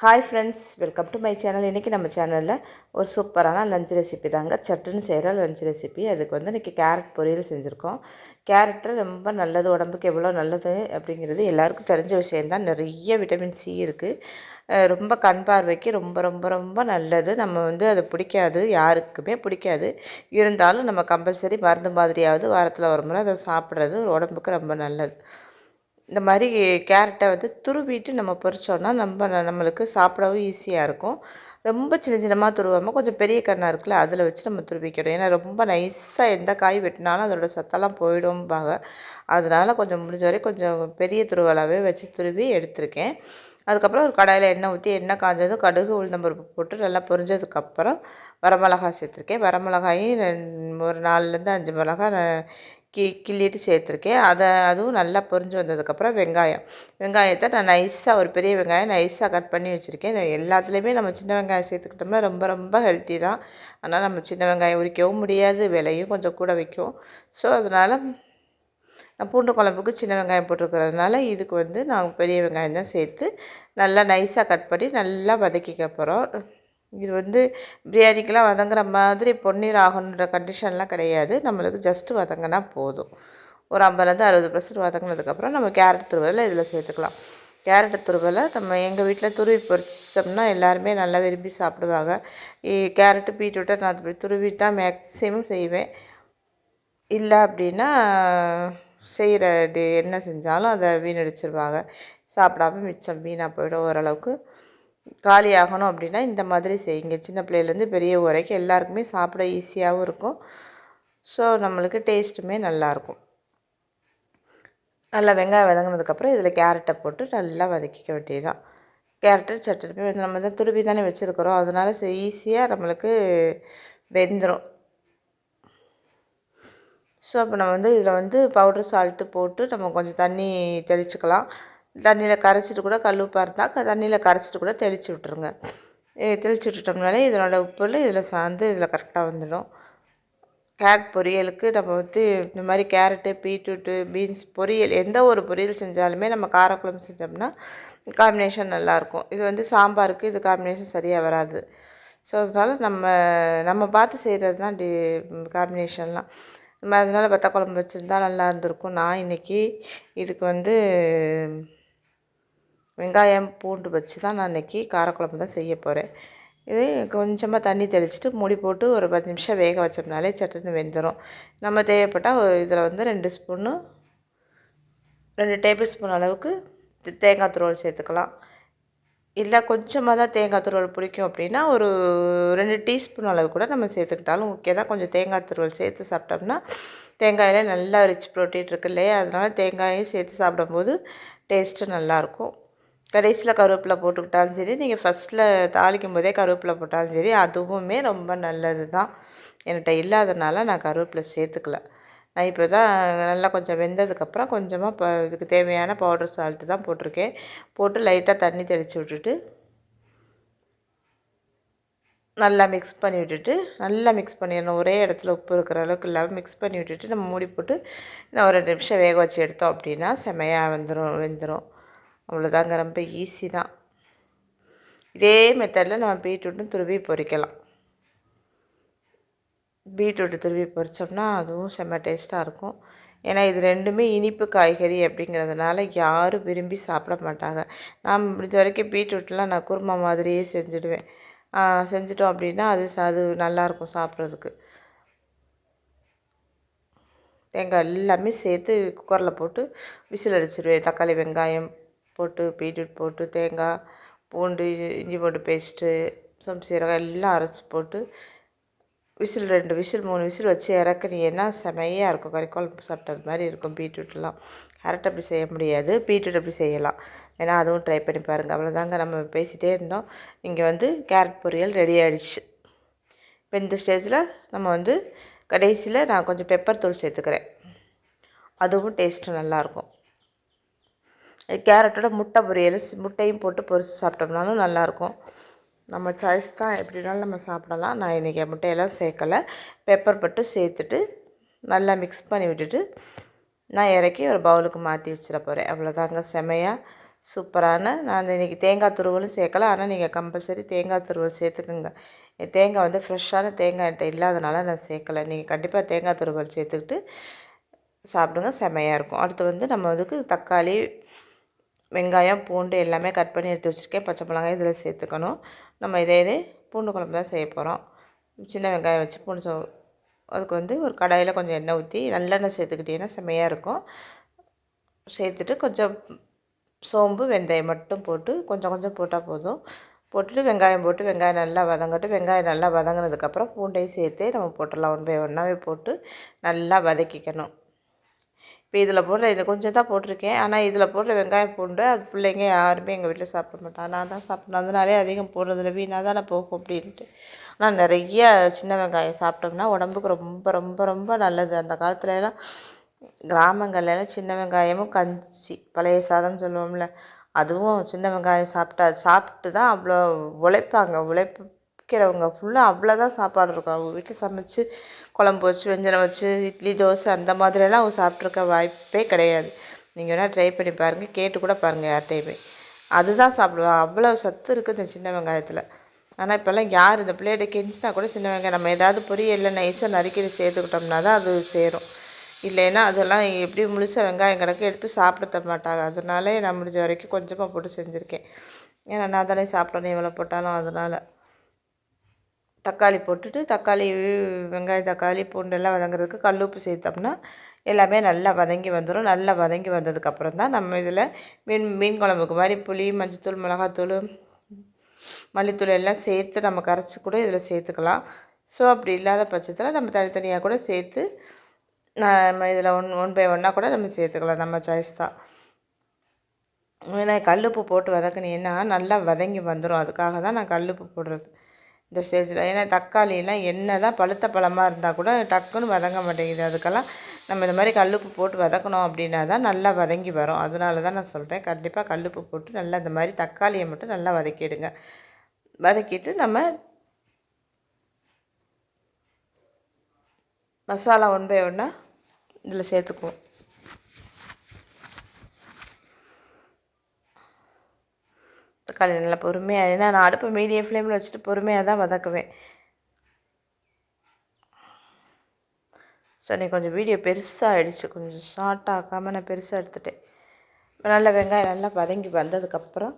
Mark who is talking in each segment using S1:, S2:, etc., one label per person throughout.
S1: Hi friends welcome to my channel இன்றைக்கி நம்ம சேனலில் ஒரு சூப்பரான லஞ்ச் ரெசிபி தாங்க. சட்டுன்னு செய்கிற லஞ்ச் ரெசிபி அதுக்கு வந்து இன்றைக்கி கேரட் பொரியல் செஞ்சுருக்கோம். கேரட்டு ரொம்ப நல்லது உடம்புக்கு எவ்வளோ நல்லது அப்படிங்கிறது எல்லாருக்கும் தெரிஞ்ச விஷயந்தான் நிறைய விட்டமின் சி இருக்குது ரொம்ப கண் பார்வைக்கு ரொம்ப ரொம்ப ரொம்ப நல்லது. நம்ம வந்து அது பிடிக்காது யாருக்குமே பிடிக்காது. இருந்தாலும் நம்ம கம்பல்சரி மருந்து மாதிரியாவது வாரத்தில் ஒரு முறை அதை சாப்பிட்றது உடம்புக்கு ரொம்ப நல்லது. இந்த மாதிரி கேரட்டை வந்து துருவிட்டு நம்ம பொரிச்சோன்னா நம்ம நம்மளுக்கு சாப்பிடவும் ஈஸியாக இருக்கும். ரொம்ப சின்ன சின்னமாக துருவாமல் கொஞ்சம் பெரிய கண்ணாக இருக்குல்ல அதில் வச்சு நம்ம துருவிக்கணும் ஏன்னா ரொம்ப நைஸாக எந்த காய் வெட்டினாலும் அதோடய சத்தெல்லாம் போயிடும்பாங்க. அதனால் கொஞ்சம் முடிஞ்ச வரை கொஞ்சம் பெரிய துருவலாகவே வச்சு துருவி எடுத்திருக்கேன். அதுக்கப்புறம் ஒரு கடாயில் எண்ணெய் ஊற்றி எண்ணெய் காஞ்சதும் கடுகு உளுந்தம்பருப்பு போட்டு நல்லா பொரிஞ்சதுக்கப்புறம் வரமிளகாய் சேர்த்துருக்கேன். வரமிளகாயும் ஒரு நாலுலேருந்து அஞ்சு மிளகாய் கி கிள்ளிட்டு சேர்த்துருக்கேன். அதை அதுவும் நல்லா பொரிஞ்சு வந்ததுக்கப்புறம் வெங்காயம். வெங்காயத்தை நான் நைஸாக ஒரு பெரிய வெங்காயம் நைஸாக கட் பண்ணி வச்சுருக்கேன். எல்லாத்துலேயுமே நம்ம சின்ன வெங்காயம் சேர்த்துக்கிட்டோம்னா ரொம்ப ரொம்ப ஹெல்த்தி தான். ஆனால் நம்ம சின்ன வெங்காயம் உரிக்கவும் முடியாது விலையும் கொஞ்சம் கூட வைக்கும் ஸோ அதனால் நான் பூண்டு குழம்புக்கு சின்ன வெங்காயம் போட்டிருக்கிறதுனால இதுக்கு வந்து நான் பெரிய வெங்காயம் தான் சேர்த்து நல்லா நைஸாக கட் பண்ணி நல்லா வதக்கிக்க போகிறோம் இது வந்து பிரியாணிக்கெலாம் வதங்குற மாதிரி பொன்னீர் ஆகணுன்ற கண்டிஷன்லாம் கிடையாது. நம்மளுக்கு ஜஸ்ட்டு வதங்கினா போதும். ஒரு ஐம்பதுலேருந்து அறுபது பர்சன்ட் வதங்கினதுக்கப்புறம் நம்ம கேரட் துருவலை இதில் சேர்த்துக்கலாம். கேரட் துருவலை நம்ம எங்கள் வீட்டில் துருவி பொறிச்சோம்னா எல்லாருமே நல்லா விரும்பி சாப்பிடுவாங்க. கேரட்டு பீட்ரூட்டை நான் துருவி தான் மேக்ஸிமம் செய்வேன். இல்லை அப்படின்னா செய்கிற என்ன செஞ்சாலும் அதை வீணடிச்சிருவாங்க. சாப்பிடாம மிச்சம் வீணாக போயிடும் ஓரளவுக்கு. காலி ஆகணும் அப்படின்னா இந்த மாதிரி செய்யுங்க. சின்ன பிள்ளையிலேருந்து பெரிய வரைக்கும் எல்லாருக்குமே சாப்பிட ஈஸியாகவும் இருக்கும். ஸோ நம்மளுக்கு டேஸ்ட்டுமே நல்லாயிருக்கும். நல்லா வெங்காயம் வதங்கினதுக்கப்புறம் இதில் கேரட்டை போட்டு நல்லா வதக்கிக்க வேண்டியதுதான். கேரட்டு சட்டுமே வந்து நம்ம தான் துருவி தானே வச்சுருக்குறோம். அதனால் ஈஸியாக நம்மளுக்கு வெந்துடும் ஸோ அப்போ நம்ம வந்து இதில் வந்து பவுடர் சால்ட்டு போட்டு நம்ம கொஞ்சம் தண்ணி தெளிச்சுக்கலாம். தண்ணியில் கரைச்சிட்டு கூட கல் இருந்தால் தண்ணியில் கரைச்சிட்டு கூட தெளித்து விட்ருங்க தெளித்து விட்டுட்டோம்னாலே இதனோட உப்புல இதில் சார்ந்து இதில் கரெக்டாக வந்துடும். கேரட் பொரியலுக்கு நம்ம வந்து இந்த மாதிரி கேரட்டு பீட்ரூட்டு பீன்ஸ் பொரியல் எந்த ஒரு பொரியல் செஞ்சாலுமே நம்ம காரக்குழம்பு செஞ்சோம்னா காம்பினேஷன் நல்லாயிருக்கும் இது வந்து சாம்பாருக்கு இது காம்பினேஷன் சரியாக வராது. ஸோ அதனால் நம்ம நம்ம பார்த்து செய்கிறது தான் டி காம்பினேஷன்லாம் நம்ம அதனால் வத்த குழம்பு வச்சுருந்தா நல்லா இருந்திருக்கும். நான் இன்றைக்கி இதுக்கு வந்து வெங்காயம் பூண்டு வச்சு தான் நான் இன்றைக்கி காரக்குழம்பு தான் செய்ய போகிறேன் இது கொஞ்சமாக தண்ணி தெளிச்சுட்டு மூடி போட்டு ஒரு பத்து நிமிஷம் வேக வச்சோம்னாலே சட்டுன்னு வெந்துடும் நம்ம தேவைப்பட்டால் இதில் வந்து ரெண்டு ஸ்பூன்னு ரெண்டு டேபிள் ஸ்பூன் அளவுக்கு தேங்காய் துருவல் சேர்த்துக்கலாம். இல்லை கொஞ்சமாக தான் தேங்காய் துருவல் பிடிக்கும் அப்படின்னா ஒரு ரெண்டு டீஸ்பூன் அளவு கூட நம்ம சேர்த்துக்கிட்டாலும் ஓகே தான். கொஞ்சம் தேங்காய் துருவல் சேர்த்து சாப்பிட்டோம்னா தேங்காயில் நல்லா ரிச் ப்ரோட்டீன் இருக்கு இல்லையா? அதனால் தேங்காயும் சேர்த்து சாப்பிடும்போது டேஸ்ட்டு நல்லாயிருக்கும் கடைசியில் கருவேப்பிலை போட்டுக்கிட்டாலும் சரி நீங்கள் ஃபஸ்ட்டில் தாளிக்கும் போதே கருவேப்பிலை போட்டாலும் சரி அதுவுமே ரொம்ப நல்லது தான் என்கிட்ட இல்லாதனால நான் கருவேப்பிலை சேர்த்துக்கல. நான் இப்போ தான் நல்லா கொஞ்சம் வெந்ததுக்கப்புறம் கொஞ்சமாக இப்போ இதுக்கு தேவையான பவுடர் சால்ட்டு தான் போட்டிருக்கேன். போட்டு லைட்டாக தண்ணி தெளித்து விட்டுட்டு நல்லா மிக்ஸ் பண்ணி விட்டுட்டு நல்லா மிக்ஸ் பண்ணிடணும். ஒரே இடத்துல உப்பு இருக்கிற அளவுக்கு இல்லாமல் மிக்ஸ் பண்ணி விட்டுட்டு நம்ம மூடி போட்டு நான் ஒரு ரெண்டு நிமிஷம் வேக வச்சு எடுத்தோம் அப்படின்னா செமையாக வெந்துடும் வெந்துடும் அவ்வளோதாங்க ரொம்ப ஈஸி தான். இதே மெத்தடில் நம்ம பீட்ரூட்டும் துருவி பொரிக்கலாம் பீட்ரூட்டு துருவி பொரித்தோம்னா அதுவும் செம்ம டேஸ்ட்டாக இருக்கும். ஏன்னா இது ரெண்டுமே இனிப்பு காய்கறி அப்படிங்கிறதுனால யாரும் விரும்பி சாப்பிட மாட்டாங்க. நான் முடிஞ்ச வரைக்கும் பீட்ரூட்லாம் நான் குருமா மாதிரியே செஞ்சுடுவேன். செஞ்சிட்டோம் அப்படின்னா அது அது நல்லாயிருக்கும் சாப்பிட்றதுக்கு. தேங்காய் எல்லாமே சேர்த்து குக்கரில் போட்டு விசில் அடிச்சிடுவேன் தக்காளி வெங்காயம் போட்டு பீட்ரூட் போட்டு தேங்காய் பூண்டு இஞ்சி பூண்டு பேஸ்ட்டு சம் சீரகம் எல்லாம் அரைச்சி போட்டு விசில் ரெண்டு விசில் மூணு விசில் வச்சு இறக்குனீங்கன்னா செமையாக இருக்கும். கறி குழம்பு சாப்பிட்டது மாதிரி இருக்கும் பீட்ரூட்லாம் கேரட் அப்படி செய்ய முடியாது. பீட்ரூட் அப்படி செய்யலாம். ஏன்னா அதுவும் ட்ரை பண்ணி பாருங்கள் அவ்வளோதாங்க நம்ம பேசிகிட்டே இருந்தோம். இங்கே வந்து கேரட் பொரியல் ரெடி ஆகிடுச்சு இப்போ இந்த ஸ்டேஜில் நம்ம வந்து கடைசியில் நான் கொஞ்சம் பெப்பர் தூள் சேர்த்துக்கிறேன். அதுவும் டேஸ்ட்டு நல்லாயிருக்கும் கேரட்டோட முட்டை பொரியல் முட்டையும் போட்டு பொரித்து சாப்பிட்டோம்னாலும் நல்லாயிருக்கும். நம்ம சாய்ஸ் தான் எப்படினாலும் நம்ம சாப்பிடலாம். நான் இன்றைக்கி முட்டையெல்லாம் சேர்க்கலை. பெப்பர் பட்டு சேர்த்துட்டு நல்லா மிக்ஸ் பண்ணி விட்டுட்டு நான் இறக்கி ஒரு பவுலுக்கு மாற்றி வச்சிட போகிறேன் அவ்வளோதாங்க செமையாக சூப்பரான. நான் இன்றைக்கி தேங்காய் துருவலும் சேர்க்கல. ஆனால் நீங்கள் கம்பல்சரி தேங்காய் துருவல் சேர்த்துக்குங்க. தேங்காய் வந்து ஃப்ரெஷ்ஷான தேங்காய் என்கிட்ட இல்லாதனால நான் சேர்க்கலை. நீங்கள் கண்டிப்பாக தேங்காய் துருவல் சேர்த்துக்கிட்டு சாப்பிடுங்க. செமையாக இருக்கும். அடுத்து வந்து நம்ம அதுக்கு தக்காளி வெங்காயம் பூண்டு எல்லாமே கட் பண்ணி எடுத்து வச்சுருக்கேன். பச்சை மிளகாய் இதில் சேர்த்துக்கணும். நம்ம இதே இதே பூண்டு குழம்பு தான் செய்ய போகிறோம். சின்ன வெங்காயம் வச்சு பூண்டு அதுக்கு வந்து ஒரு கடாயில் கொஞ்சம் எண்ணெய் ஊற்றி நல்லெண்ணெய் சேர்த்துக்கிட்டிங்கன்னா செம்மையாக இருக்கும். சேர்த்துட்டு கொஞ்சம் சோம்பு வெந்தயம் மட்டும் போட்டு கொஞ்சம் கொஞ்சம் போட்டால் போதும். போட்டுட்டு வெங்காயம் போட்டு வெங்காயம் நல்லா வதங்கட்டும். வெங்காயம் நல்லா வதங்கினதுக்கப்புறம் பூண்டையும் சேர்த்தே நம்ம போட்டுடலாம். ஒன் பை ஒன்றாவே போட்டு நல்லா வதக்கிக்கணும். இப்போ இதில் போடுற இது கொஞ்சம் தான் போட்டிருக்கேன். ஆனால் இதில் போடுற வெங்காயம் பூண்டு அது பிள்ளைங்க யாருமே எங்கள் வீட்டில் சாப்பிட மாட்டாங்க. நான் தான் சாப்பிட்ணும். அதனாலே அதிகம் போடுறதில்ல. வீணாக தானே போகும் அப்படின்ட்டு. ஆனால் நிறைய சின்ன வெங்காயம் சாப்பிட்டோம்னா உடம்புக்கு ரொம்ப ரொம்ப ரொம்ப நல்லது. அந்த காலத்துலலாம் கிராமங்கள்லாம் சின்ன வெங்காயமும் கஞ்சி பழைய சாதம்னு சொல்லுவோம்ல அதுவும் சின்ன வெங்காயம் சாப்பிட்டா சாப்பிட்டு தான் அவ்வளோ உழைப்பாங்க. உழைப்பிக்கிறவங்க ஃபுல்லாக அவ்வளோ தான் சாப்பாடு இருக்கும். அவங்க வீட்டில் சமைச்சு குழம்பு வச்சு வெஞ்சனம் வச்சு இட்லி தோசை அந்த மாதிரியெல்லாம் அவங்க சாப்பிட்ருக்க வாய்ப்பே கிடையாது. நீங்கள் வேணால் ட்ரை பண்ணி பாருங்கள் கேட்டு கூட பாருங்கள் யார்கிட்டையுமே. அதுதான் சாப்பிடுவாங்க அவ்வளோ சத்து இருக்குது இந்த சின்ன வெங்காயத்தில். ஆனால் இப்போல்லாம் யார் இந்த பிள்ளைகிட்ட கெஞ்சினா கூட சின்ன வெங்காயம் நம்ம ஏதாவது பொரியலில் நைஸாக நறுக்கி சேர்த்துக்கிட்டோம்னா தான் அது சேரும். இல்லைன்னா அதெல்லாம் எப்படி முழுசாக வெங்காயம் கணக்கு எடுத்து சாப்பிட மாட்டாங்க. அதனாலே நான் முடிஞ்ச வரைக்கும் கொஞ்சமாக போட்டு செஞ்சுருக்கேன். ஏன்னா நான் தானே சாப்பிடணும் எவ்வளோ போட்டாலும் அதனால். தக்காளி போட்டுட்டு தக்காளி வெங்காய தக்காளி பூண்டெல்லாம் வதங்குறதுக்கு கல் உப்பு சேர்த்தோம்னா எல்லாமே நல்லா வதங்கி வந்துடும் நல்லா வதங்கி வந்ததுக்கப்புறம் தான் நம்ம இதில் மீன் மீன் குழம்புக்கு மாதிரி புளி மஞ்சத்தூள் மிளகாத்தூள் மல்லித்தூள் எல்லாம் சேர்த்து நம்ம கரைச்சி கூட இதில் சேர்த்துக்கலாம். ஸோ அப்படி இல்லாத பட்சத்தில் நம்ம தனித்தனியாக கூட சேர்த்து நம்ம இதில் ஒன் ஒன் பை ஒன்னாக கூட நம்ம சேர்த்துக்கலாம். நம்ம சாய்ஸ் தான். ஏன்னா கல்லுப்பு போட்டு வதக்குனீங்கன்னா நல்லா வதங்கி வந்துடும் அதுக்காக தான் நான் கல்லுப்பு போடுறது. இந்த ஸ்டேஜில் ஏன்னா தக்காளியெல்லாம் என்ன தான் பழுத்த பழமாக இருந்தால் கூட டக்குன்னு வதங்க மாட்டேங்குது. அதுக்கெல்லாம் நம்ம இந்த மாதிரி கல்லுப்பு போட்டு வதக்கணும் அப்படின்னா தான் நல்லா வதங்கி வரும். அதனால தான் நான் சொல்கிறேன் கண்டிப்பாக கல்லுப்பு போட்டு நல்லா இந்த மாதிரி தக்காளியை மட்டும் நல்லா வதக்கிடுங்க. வதக்கிட்டு நம்ம மசாலா ஒன் பை ஒன்றா இதில் சேர்த்துக்குவோம். தக்காளி நல்லா பொறுமையாக ஏன்னா நான் அடுப்பை மீடியம் ஃப்ளேமில் வச்சுட்டு பொறுமையாக தான் வதக்குவேன். ஸோ நீ கொஞ்சம் வீடியோ பெருசாக ஆகிடுச்சு கொஞ்சம் ஷார்ட் ஆக்காமல் நான் பெருசாக எடுத்துட்டேன். நல்ல வெங்காயம் நல்லா வதங்கி வந்ததுக்கப்புறம்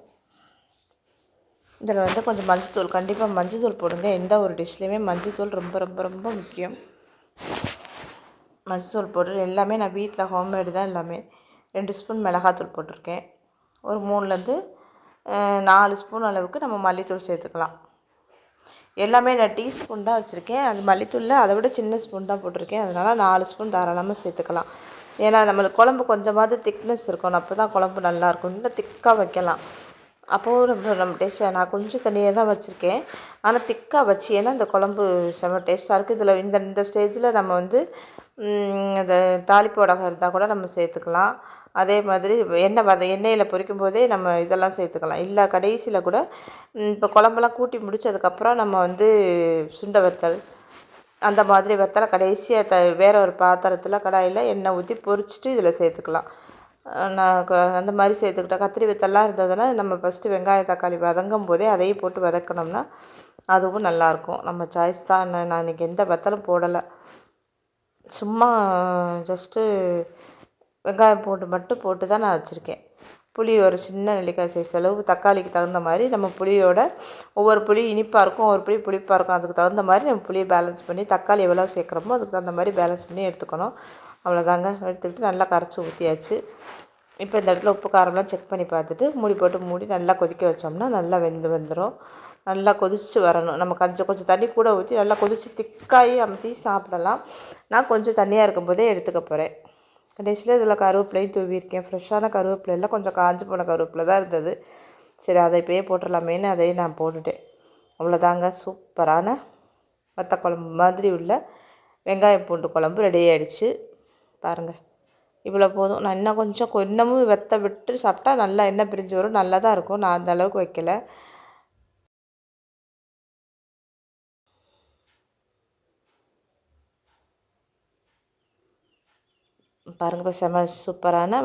S1: இதில் வந்து கொஞ்சம் மஞ்சத்தூள் கண்டிப்பாக மஞ்சத்தூள் போடுங்க. எந்த ஒரு டிஷ்லேயுமே மஞ்சத்தூள் ரொம்ப ரொம்ப ரொம்ப முக்கியம். மஞ்சத்தூள் போட்டு எல்லாமே நான் வீட்டில் ஹோம்மேடு தான் எல்லாமே. ரெண்டு ஸ்பூன் மிளகாத்தூள் போட்டிருக்கேன். ஒரு மூணுலேருந்து நாலு ஸ்பூன் அளவுக்கு நம்ம மல்லித்தூள் சேர்த்துக்கலாம். எல்லாமே நான் டீஸ்பூன் தான் வச்சுருக்கேன். அது மல்லித்தூளில் அதை விட சின்ன ஸ்பூன் தான் போட்டிருக்கேன். அதனால் நாலு ஸ்பூன் தாராளமாக சேர்த்துக்கலாம். ஏன்னா நம்மளுக்கு குழம்பு கொஞ்சமாவது திக்னஸ் இருக்கணும். அப்போ தான் குழம்பு நல்லாயிருக்கும் இன்னும் திக்காக வைக்கலாம். அப்போது ரொம்ப நம்ம டேஸ்ட்டாக நான் கொஞ்சம் தண்ணியாக தான் வச்சுருக்கேன். ஆனால் திக்காக வச்சு ஏன்னா இந்த குழம்பு செம்ம டேஸ்ட்டாக இருக்குது இதில் இந்த இந்த ஸ்டேஜில் நம்ம வந்து அந்த தாளிப்பு வடகம் இருந்தால் கூட நம்ம சேர்த்துக்கலாம். அதே மாதிரி எண்ணெய் வத எண்ணெயில் பொரிக்கும் போதே நம்ம இதெல்லாம் சேர்த்துக்கலாம். இல்லை கடைசியில் கூட இப்போ குழம்பெல்லாம் கூட்டி முடித்ததுக்கப்புறம் நம்ம வந்து சுண்டை வத்தல் அந்த மாதிரி வத்தலை கடைசியாக த வேறு ஒரு பாத்திரத்தில் கடாயில் எண்ணெய் ஊற்றி பொரிச்சிட்டு இதில் சேர்த்துக்கலாம். நான் அந்த மாதிரி சேர்த்துக்கிட்டேன். கத்திரி வத்தல்லாம் இருந்ததுன்னா நம்ம ஃபஸ்ட்டு வெங்காயம் தக்காளி வதங்கும் போதே அதையும் போட்டு வதக்கணும்னா அதுவும் நல்லாயிருக்கும் நம்ம சாய்ஸ் தான். நான் இன்றைக்கி எந்த வத்தலும் போடலை. சும்மா ஜஸ்ட்டு வெங்காயம் பூண்டு மட்டும் போட்டு தான் நான் வச்சுருக்கேன். புளி ஒரு சின்ன நெல்லிக்காய் சைஸ் அளவு தக்காளிக்கு தகுந்த மாதிரி நம்ம புளியோட ஒவ்வொரு புளி இனிப்பாக இருக்கும் ஒவ்வொரு புளி புளிப்பாக இருக்கும். அதுக்கு தகுந்த மாதிரி நம்ம புளியை பேலன்ஸ் பண்ணி தக்காளி எவ்வளோ சேர்க்குறோமோ அதுக்கு தகுந்த மாதிரி பேலன்ஸ் பண்ணி எடுத்துக்கணும். அவ்வளோதாங்க எடுத்துக்கிட்டு நல்லா கரைச்சி ஊற்றியாச்சு இப்போ இந்த இடத்துல உப்பு காரம்லாம் செக் பண்ணி பார்த்துட்டு மூடி போட்டு மூடி நல்லா கொதிக்க வச்சோம்னா நல்லா வெந்து வந்துடும் நல்லா கொதித்து வரணும். நம்ம கொஞ்சம் கொஞ்சம் தண்ணி கூட ஊற்றி நல்லா கொதித்து திக்காகி அமுத்தி சாப்பிடலாம். நான் கொஞ்சம் தண்ணியாக இருக்கும்போதே எடுத்துக்க போகிறேன் கடைசியில் இதில் கருவேப்பிலையும் தூவியிருக்கேன். ஃப்ரெஷ்ஷான கருவேப்பிலையில் கொஞ்சம் காஞ்சி போன கருவேப்பிலை தான் இருந்தது. சரி அதை இப்போயே போட்டுடலாமேன்னு அதையும் நான் போட்டுட்டேன். அவ்வளோதாங்க சூப்பரான வத்த குழம்பு மாதிரி உள்ள வெங்காயம் பூண்டு குழம்பு ரெடி ஆகிடுச்சு பாருங்கள் இவ்வளோ போதும். நான் இன்னும் கொஞ்சம் இன்னமும் வெத்த விட்டு சாப்பிட்டா நல்லா எண்ணெய் பிரிஞ்சு வரும். நல்லா தான் இருக்கும். நான் அந்த அளவுக்கு வைக்கல. பாருங்கள் செம சூப்பரான